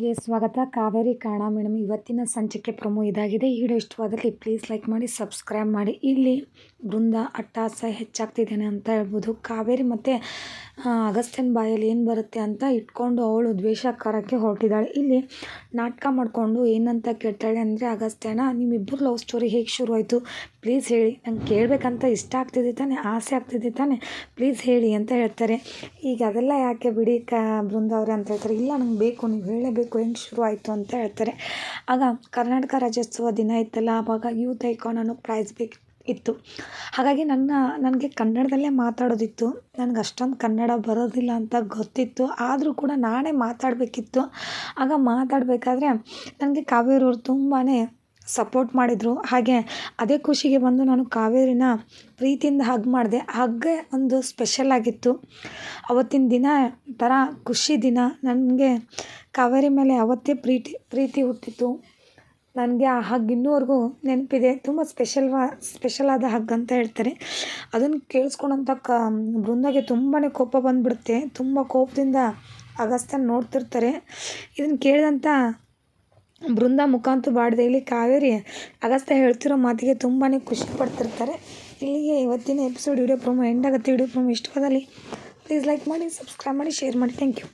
ಗೆ ಸ್ವಾಗತ. ಕಾವೇರಿ ಕಾಣ ಮೇಡಮ್, ಇವತ್ತಿನ ಸಂಚಿಕೆ ಪ್ರಮೋ ಇದಾಗಿದೆ. ಈ ವಿಡಿಯೋ ಇಷ್ಟವಾದಲ್ಲಿ ಪ್ಲೀಸ್ ಲೈಕ್ ಮಾಡಿ ಸಬ್ಸ್ಕ್ರೈಬ್ ಮಾಡಿ. ಇಲ್ಲಿ ಬೃಂದ ಅಟ್ಟಾಸ ಹೆಚ್ಚಾಗ್ತಿದ್ದೇನೆ ಅಂತ ಹೇಳ್ಬೋದು. ಕಾವೇರಿ ಮತ್ತು ಅಗಸ್ತ್ಯನ ಬಾಯಲ್ಲಿ ಏನು ಬರುತ್ತೆ ಅಂತ ಇಟ್ಕೊಂಡು ಅವಳು ದ್ವೇಷಕಾರಕ್ಕೆ ಹೊರಟಿದ್ದಾಳೆ. ಇಲ್ಲಿ ನಾಟಕ ಮಾಡಿಕೊಂಡು ಏನಂತ ಕೇಳ್ತಾಳೆ ಅಂದರೆ, ಅಗಸ್ತ್ಯನ, ನಿಮ್ಮಿಬ್ಬರು ಲವ್ ಸ್ಟೋರಿ ಹೇಗೆ ಶುರು ಆಯಿತು ಪ್ಲೀಸ್ ಹೇಳಿ. ನಂಗೆ ಕೇಳಬೇಕಂತ ಇಷ್ಟ ಆಗ್ತಿದೆ ತಾನೆ, ಆಸೆ ಆಗ್ತಿದೆ ತಾನೆ. ಪ್ಲೀಸ್ ಹೇಳಿ ಅಂತ ಹೇಳ್ತಾರೆ. ಈಗ ಅದೆಲ್ಲ ಯಾಕೆ ಬಿಡಿ ಕ, ಬೃಂದ ಅವರೇ ಅಂತ ಹೇಳ್ತಾರೆ. ಇಲ್ಲ, ನಂಗೆ ಬೇಕು, ನೀವು ಹೇಳಬೇಕು, ಹೆಂಗೆ ಶುರು ಆಯಿತು ಅಂತ ಹೇಳ್ತಾರೆ. ಆಗ ಕರ್ನಾಟಕ ರಾಜ್ಯೋತ್ಸವ ದಿನ ಇತ್ತಲ್ಲ ಆವಾಗ ಯೂತ್ ಐಕಾನ್ ಅನ್ನೋ ಪ್ರೈಸ್ ಬೇಕು ಇತ್ತು. ಹಾಗಾಗಿ ನನ್ನ, ನನಗೆ ಕನ್ನಡದಲ್ಲೇ ಮಾತಾಡೋದಿತ್ತು. ನನಗೆ ಅಷ್ಟೊಂದು ಕನ್ನಡ ಬರೋದಿಲ್ಲ ಅಂತ ಗೊತ್ತಿತ್ತು. ಆದರೂ ಕೂಡ ನಾನೇ ಮಾತಾಡಬೇಕಿತ್ತು. ಆಗ ಮಾತಾಡಬೇಕಾದ್ರೆ ನನಗೆ ಕಾವೇರಿ ಅವ್ರು ತುಂಬಾ ಸಪೋರ್ಟ್ ಮಾಡಿದರು. ಹಾಗೆ ಅದೇ ಖುಷಿಗೆ ಬಂದು ನಾನು ಕಾವೇರಿನ ಪ್ರೀತಿಯಿಂದ ಹಗ್ ಮಾಡಿದೆ. ಹಗ್ಗೆ ಒಂದು ಸ್ಪೆಷಲ್ ಆಗಿತ್ತು. ಅವತ್ತಿನ ದಿನ ಥರ ಖುಷಿ ದಿನ. ನನಗೆ ಕಾವೇರಿ ಮೇಲೆ ಅವತ್ತೇ ಪ್ರೀತಿ ಪ್ರೀತಿ ಹುಟ್ಟಿತ್ತು. ನನಗೆ ಆ ಹಗ್ ಇನ್ನೂವರೆಗೂ ನೆನಪಿದೆ. ತುಂಬ ಸ್ಪೆಷಲ್ವಾ ಸ್ಪೆಷಲ್ ಆದ ಹಗ್ ಅಂತ ಹೇಳ್ತಾರೆ. ಅದನ್ನು ಕೇಳಿಸ್ಕೊಂಡಂಥ ಕ, ಬೃಂದಾಗೆ ತುಂಬಾ ಕೋಪ ಬಂದುಬಿಡುತ್ತೆ. ತುಂಬ ಕೋಪದಿಂದ ಅಗಸ್ತ್ಯನ ನೋಡ್ತಿರ್ತಾರೆ. ಇದನ್ನು ಕೇಳಿದಂಥ ಬೃಂದ ಮುಖಾಂತರ ಇಲ್ಲಿ ಕಾವೇರಿ ಅಗಸ್ತ್ಯ ಹೇಳ್ತಿರೋ ಮಾತಿಗೆ ತುಂಬಾ ಖುಷಿ ಪಡ್ತಿರ್ತಾರೆ. ಇಲ್ಲಿಗೆ ಇವತ್ತಿನ ಎಪಿಸೋಡ್ ವಿಡಿಯೋ ಪ್ರೊಮೋ ಎಂಡ್ ಆಗುತ್ತೆ. ವಿಡಿಯೋ ಪ್ರೊಮೋ ಇಷ್ಟವಾದಲ್ಲಿ ಪ್ಲೀಸ್ ಲೈಕ್ ಮಾಡಿ ಸಬ್ಸ್ಕ್ರೈಬ್ ಮಾಡಿ ಶೇರ್ ಮಾಡಿ. Thank you